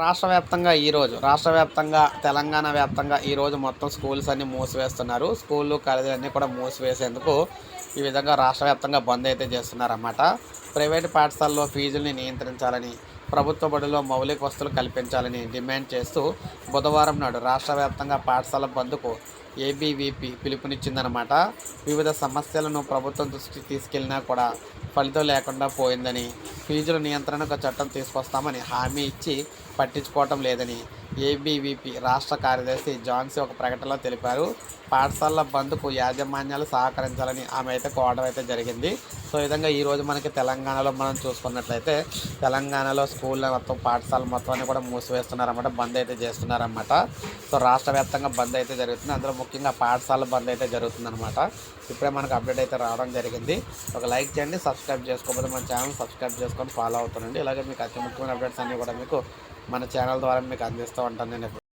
రాష్ట్ర వ్యాప్తంగా ఈరోజు రాష్ట్ర వ్యాప్తంగా తెలంగాణ వ్యాప్తంగా ఈరోజు మొత్తం స్కూల్స్ అన్నీ మూసివేస్తున్నారు. స్కూళ్ళు కాలేజీలు అన్నీ కూడా మూసివేసేందుకు ఈ విధంగా రాష్ట్ర వ్యాప్తంగా బంద్ అయితే చేస్తున్నారన్నమాట. ప్రైవేటు పాఠశాలలో ఫీజుల్ని నియంత్రించాలని ప్రభుత్వ బడిలో మౌలిక వస్తువులు కల్పించాలని డిమాండ్ చేస్తూ బుధవారం నాడు రాష్ట్ర వ్యాప్తంగా పాఠశాల బంద్కు ఏబీవీపీ పిలుపునిచ్చిందనమాట వివిధ సమస్యలను ప్రభుత్వం దృష్టికి తీసుకెళ్ళినా కూడా ఫలితం లేకుండా పోయిందని ఫీజుల నియంత్రణకు చట్టం తీసుకొస్తామని హామీ ఇచ్చి పట్టించుకోవటం లేదని ఏబీవీపీ రాష్ట్ర కార్యదర్శి జాన్సీ ఒక ప్రకటనలో తెలిపారు. పాఠశాలల బంద్కు యాజమాన్యాలు సహకరించాలని ఆమె అయితే కోవడం అయితే జరిగింది. సో ఈ విధంగా ఈరోజు మనకి తెలంగాణలో మనం చూసుకున్నట్లయితే తెలంగాణలో స్కూళ్ళ మొత్తం పాఠశాల మొత్తాన్ని కూడా మూసివేస్తున్నారన్నమాట బంద్ అయితే చేస్తున్నారన్నమాట. సో రాష్ట్ర వ్యాప్తంగా బంద్ అయితే జరుగుతుంది. అందులో ముఖ్యంగా పాఠశాల బంద్ అయితే జరుగుతుందన్నమాట. ఇప్పుడే మనకు అప్డేట్ అయితే రావడం జరిగింది. ఒక లైక్ చేయండి సబ్స్క్రైబ్ చేసుకోకపోతే మన ఛానల్ సబ్స్క్రైబ్ చేసుకొని ఫాలో అవుతానండి ఇలాగే మీకు అతి ముఖ్యమైన అప్డేట్స్ అన్నీ కూడా మీకు మన ఛానల్ ద్వారా మీకు అందిస్తూ ఉంటాను. నేను